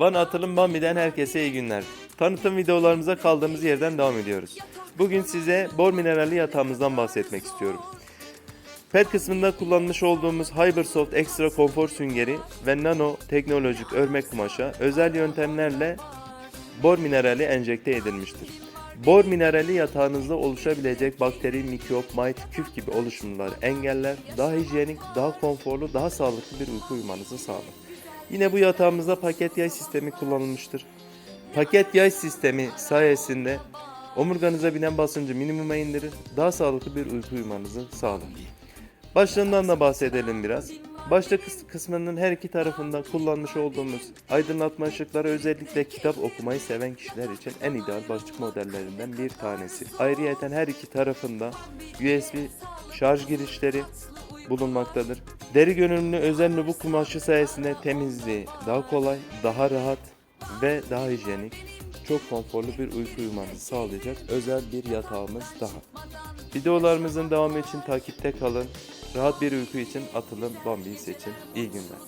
Van Atılım Bambi'den herkese iyi günler. Tanıtım videolarımıza kaldığımız yerden devam ediyoruz. Bugün size bor mineralli yatağımızdan bahsetmek istiyorum. Pet kısmında kullanmış olduğumuz Hybersoft Extra konfor süngeri ve nano teknolojik örmek kumaşa özel yöntemlerle bor minerali enjekte edilmiştir. Bor minerali yatağınızda oluşabilecek bakteri, mikrop, mite, küf gibi oluşumları engeller, daha hijyenik, daha konforlu, daha sağlıklı bir uyku uyumanızı sağlar. Yine bu yatağımızda paket yay sistemi kullanılmıştır. Paket yay sistemi sayesinde omurganıza binen basıncı minimuma indirir, daha sağlıklı bir uyku uyumanızı sağlar. Başlığından da bahsedelim biraz. Başlık kıs- kısmının her iki tarafında kullanmış olduğumuz aydınlatma ışıkları özellikle kitap okumayı seven kişiler için en ideal başlık modellerinden bir tanesi. Ayrıyeten her iki tarafında USB şarj girişleri bulunmaktadır. Deri görünümlü özenli bu kumaşı sayesinde temizliği daha kolay, daha rahat ve daha hijyenik, çok konforlu bir uyku uyumanızı sağlayacak özel bir yatağımız daha. Videolarımızın devamı için takipte kalın. Rahat bir uyku için atılım Bambi'yi seçin. İyi günler.